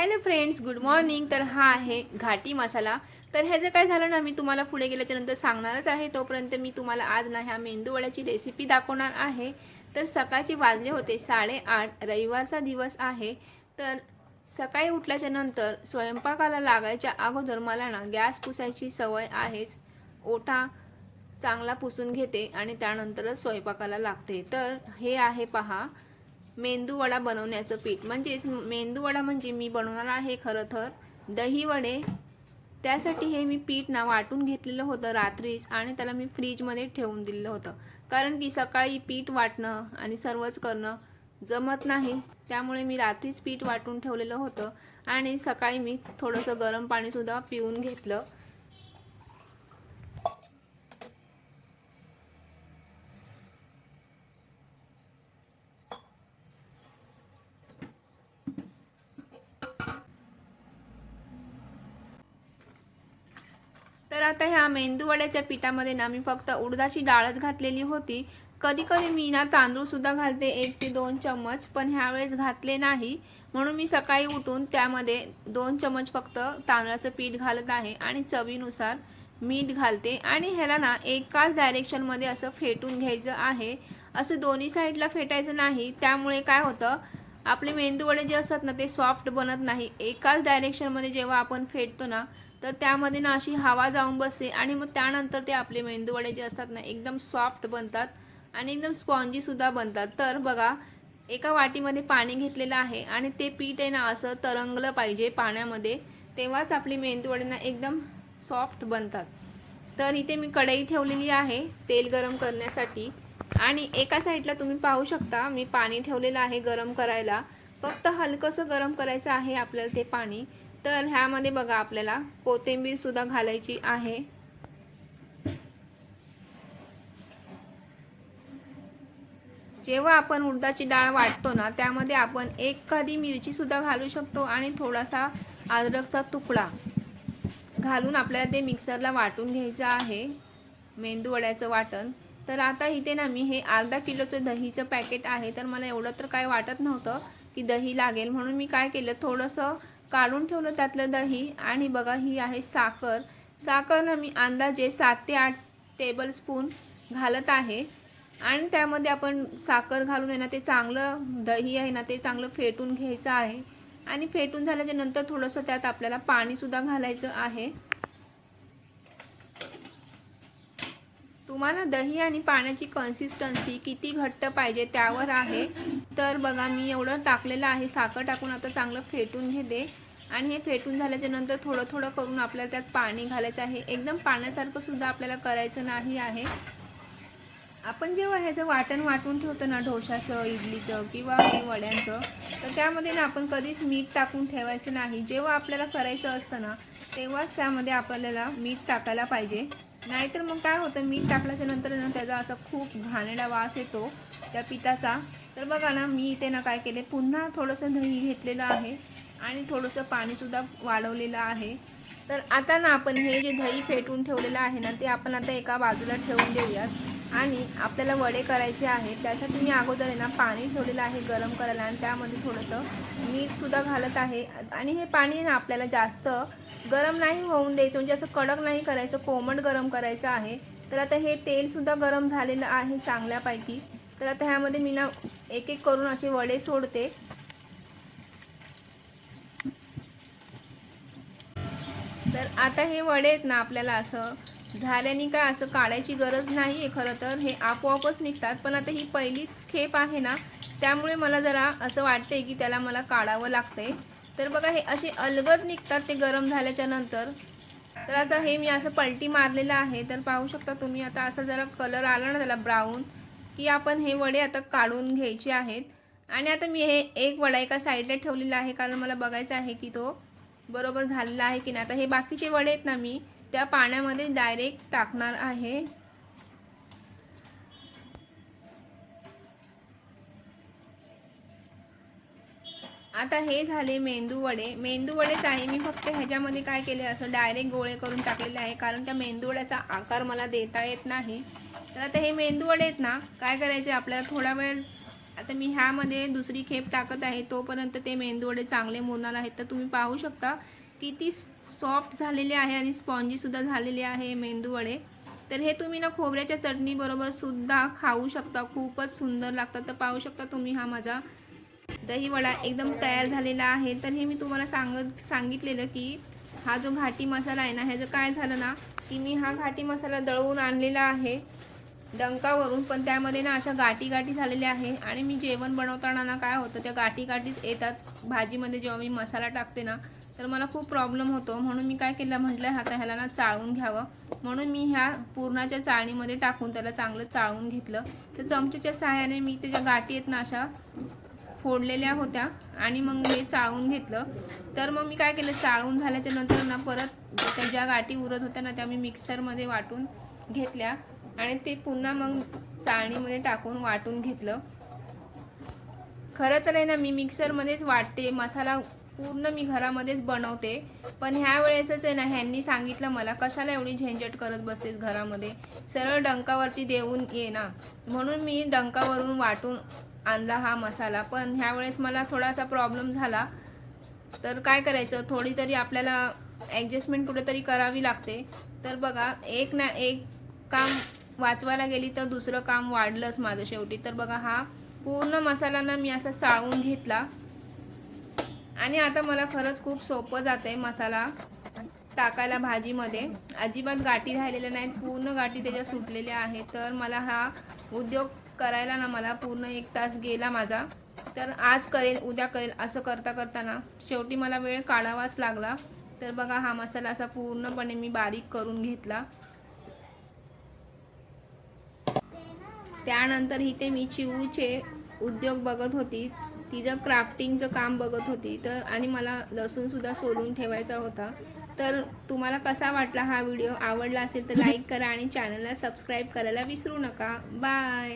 Hello friends good morning. तर हा आहे घाटी मसाला. तर ह्याचं काय झालं ना मी तुम्हाला पुढे गेल्याच्यानंतर सांगणारच आहे. तोपर्यंत मी तुम्हाला आज ना ह्या मेंदूवड्याची रेसिपी दाखवणार आहे. तर सकाळचे वाजले होते साडेआठ. रविवारचा दिवस आहे. तर सकाळी उठल्याच्या नंतर स्वयंपाकाला लागायच्या अगोदर मला ना गॅस पुसायची सवय आहेच. ओठा चांगला पुसून घेते आणि त्यानंतरच स्वयंपाकाला लागते. तर हे आहे पहा मेंदू वडा बनवण्याचं पीठ. म्हणजेच मेंदू वडा म्हणजे मी बनवणार आहे खरं तर दही वडे. त्यासाठी हे मी पीठ ना वाटून घेतलेलं होतं रात्रीच आणि त्याला मी फ्रीजमध्ये ठेवून दिलेलं होतं. कारण की सकाळी पीठ वाटणं आणि सर्वच करणं जमत नाही. त्यामुळे मी रात्रीच पीठ वाटून ठेवलेलं होतं आणि सकाळी मी थोडंसं गरम पाणीसुद्धा पिऊन घेतलं. तर आता ह्या मेंदूवड्याच्या पिठामध्ये ना मी फक्त उडदाची डाळच घातलेली होती. कधी कधी मी ना तांदूळसुद्धा घालते एक ते दोन चम्मच पण ह्यावेळेस घातले नाही. म्हणून मी सकाळी उठून त्यामध्ये दोन चम्मच फक्त तांदळाचं पीठ घालत आहे आणि चवीनुसार मीठ घालते. आणि ह्याला ना एकाच डायरेक्शनमध्ये असं फेटून घ्यायचं आहे. असं दोन्ही साईडला फेटायचं नाही. त्यामुळे काय होतं आपले मेंदूवडे जे असतात ना ते सॉफ्ट बनत नाही. एकाच डायरेक्शनमध्ये जेव्हा आपण फेटतो ना तर त्यामध्ये ना अशी हवा जाऊन बसते आणि मग त्यानंतर ते आपले मेंदूवडे जे असतात ना एकदम सॉफ्ट बनतात आणि एकदम स्पॉन्जीसुद्धा बनतात. तर बघा एका वाटीमध्ये पाणी घेतलेलं आहे आणि ते पीठ आहे ना असं तरंगलं पाहिजे पाण्यामध्ये तेव्हाच आपली मेंदूवडे ना एकदम सॉफ्ट बनतात. तर इथे मी कढई ठेवलेली आहे तेल गरम करण्यासाठी आणि एका साईडला तुम्ही पाहू शकता मी पाणी ठेवलेलं आहे गरम करायला. फक्त हलकंसं गरम करायचं आहे आपल्याला ते पाणी. तर ह्यामध्ये बघा आपल्याला कोथिंबीरसुद्धा घालायची आहे. जेव्हा आपण उडदाची डाळ वाटतो ना त्यामध्ये आपण एखादी मिरचीसुद्धा घालू शकतो आणि थोडासा अद्रकचा तुकडा घालून आपल्याला ते मिक्सरला वाटून घ्यायचं आहे मेंदूवड्याचं वाटण. तर आता इथे ना मी हे अर्धा किलोचं दहीचं पॅकेट आहे तर मला एवढं तर काय वाटत नव्हतं की दही लागेल म्हणून मी काय केलं थोडंसं काढून ठेवलं त्यातलं दही. आणि बघा ही आहे साखर. साखरनं मी अंदाजे सात ते आठ टेबलस्पून घालत आहे. आणि त्यामध्ये आपण साखर घालून आहे ना ते चांगलं दही आहे ना ते चांगलं फेटून घ्यायचं आहे. आणि फेटून झाल्याच्यानंतर थोडंसं त्यात आपल्याला पाणीसुद्धा घालायचं आहे. तुम्हाला दही आणि पाण्याची कन्सिस्टन्सी किती घट्ट पाहिजे त्यावर आहे. तर बघा मी एवढं टाकलेलं आहे. साखर टाकून आता चांगलं फेटून घेते आणि हे फेटून झाल्याच्यानंतर थोडं थोडं करून आपल्याला त्यात पाणी घालायचं आहे. एकदम पाण्यासारखं सुद्धा आपल्याला करायचं नाही आहे. आपण जेव्हा ह्याचं वाटण वाटून ठेवतो ना ढोशाचं इडलीचं किंवा वड्यांचं तर त्यामध्ये ना आपण कधीच मीठ टाकून ठेवायचं नाही. जेव्हा आपल्याला करायचं असतं ना तेव्हाच त्यामध्ये आपल्याला मीठ टाकायला पाहिजे. नाहीतर मग काय होतं मीठ टाकल्याच्या नंतर ना त्याचा असा खूप घाणेडा वास येतो त्या पिठाचा. तर बघा ना मी इथे ना काय केले पुन्हा थोडंसं दही घेतलेलं आहे आणि थोडंसं पाणीसुद्धा वाढवलेलं आहे. तर आता ना आपण हे जे दही फेटून ठेवलेलं आहे ना ते आपण आता एका बाजूला ठेवून देऊयात. आणि आपल्याला वडे करायचे आहेत त्यासाठी मी अगोदर आहे ना पाणी ठेवलेलं आहे गरम करायला आणि त्यामध्ये थोडंसं मीठसुद्धा घालत आहे. आणि हे पाणी ना आपल्याला जास्त गरम नाही होऊन द्यायचं म्हणजे असं कडक नाही करायचं कोमट गरम करायचं आहे. तर आता हे तेलसुद्धा गरम झालेलं आहे चांगल्यापैकी. तर आता ह्यामध्ये मी ना एक एक करून असे वडे सोडते. तर आता हे वडे आहेत ना आपल्याला असं झाल्याने काय असं काढायची गरज नाही आहे खरं तर. हे आपोआपच निघतात. पण आता ही पहिलीच खेप आहे ना त्यामुळे मला जरा असं वाटते की त्याला मला काढावं लागतंय. तर बघा हे असे अलगद निघतात ते गरम झाल्याच्यानंतर. तर आता हे मी असं पलटी मारलेलं आहे. तर पाहू शकता तुम्ही आता असा जरा कलर आला ना त्याला ब्राऊन की आपण हे वडे आता काढून घ्यायचे आहेत. आणि आता मी हे एक वडा एका साईडला ठेवलेला आहे. कारण मला बघायचं आहे की तो बरोबर झालेला आहे की नाही. आता हे बाकीचे वडे आहेत ना मी त्या पाण्यामध्ये डायरेक्ट टाकणार आहे. आता हे झाले मेंदू वडे. मेंदू वडेच आहे. मी फक्त ह्याच्यामध्ये काय केले असं डायरेक्ट गोळे करून टाकलेले आहे. कारण त्या मेंदू वड्याचा आकार मला देता येत नाही. तर आता हे मेंदू वडे आहेत ना काय करायचे आपल्याला? थोडा वेळ आता मी ह्यामध्ये दुसरी खेप टाकत आहे. तोपर्यंत ते मेंदूवडे चांगले मुरणार आहेत. तर तुम्ही पाहू शकता किती सॉफ्ट झालेले आहे आणि स्पॉन्जीसुद्धा झालेले आहे मेंदूवडे तर हे तुम्ही ना खोबऱ्याच्या चटणीबरोबर सुद्धा खाऊ शकता. खूपच सुंदर लागतात. तर पाहू शकता तुम्ही हा माझा दही वडा एकदम तयार झालेला आहे. तर हे मी तुम्हाला सांगत सांगितलेलं की हा जो घाटी मसाला आहे ना ह्याचं काय झालं ना की मी हा घाटी मसाला दळवून आणलेला आहे डंकावरून. पण त्यामध्ये ना अशा गाठी गाठी झालेल्या आहे. आणि मी जेवण बनवताना ना काय होतं त्या गाठी गाठीच येतात. भाजीमध्ये जेव्हा मी मसाला टाकते ना तर मला खूप प्रॉब्लेम होतो. म्हणून मी काय केलं? म्हटलं आता ह्याला ना चाळून घ्यावं. म्हणून मी ह्या पूर्णाच्या चाळणीमध्ये टाकून त्याला चांगलं चाळून घेतलं. तर चमच्याच्या सहाय्याने मी त्याच्या गाठी आहेत ना अशा फोडलेल्या होत्या आणि मग हे चाळून घेतलं. तर मग मी काय केलं? चाळून झाल्याच्यानंतर ना परत त्या ज्या गाठी उरत होत्या ना त्या मी मिक्सरमध्ये वाटून घेतल्या आणि ते पुन्हा मग चाळणीमध्ये टाकून वाटून घेतलं. खरं तर आहे ना मी मिक्सरमध्येच वाटते. मसाला पूर्ण मी घरामध्येच बनवते. पण ह्या वेळेसच आहे ना ह्यांनी सांगितलं मला कशाला एवढी झंझट करत बसतेस घरामध्ये? सरळ डंकावरती देऊन ये ना. म्हणून मी डंकावरून वाटून आणला हा मसाला. पण ह्यावेळेस मला थोडासा प्रॉब्लेम झाला. तर काय करायचं थोडी तरी आपल्याला ॲडजस्टमेंट कुठेतरी करावी लागते. तर बघा एक ना एक काम वाचवायला गेली तर दुसरं काम वाढलंच माझं शेवटी. तर बघा हा पूर्ण मसाला ना मी असा चाळून घेतला. आणि आता मला खरंच खूप सोपं जातं आहे मसाला टाकायला भाजीमध्ये. अजिबात गाठी राहिलेल्या नाहीत पूर्ण गाठी त्याच्या सुटलेल्या आहेत. तर मला हा उद्योग करायला ना मला पूर्ण एक तास गेला माझा. तर आज करेल उद्या करेल असं करता करताना. शेवटी मला वेळ काढावाच लागला. तर बघा हा मसाला असा पूर्णपणे मी बारीक करून घेतला. त्यानंतर इथे मी चिऊचे उद्योग बघत होती. तिचं क्राफ्टिंगचं काम बघत होती. तर आणि मला लसूणसुद्धा सोलून ठेवायचा होता. तर तुम्हाला कसा वाटला हा व्हिडिओ आवडला असेल तर लाईक करा आणि चॅनलला सबस्क्राईब करायला विसरू नका. बाय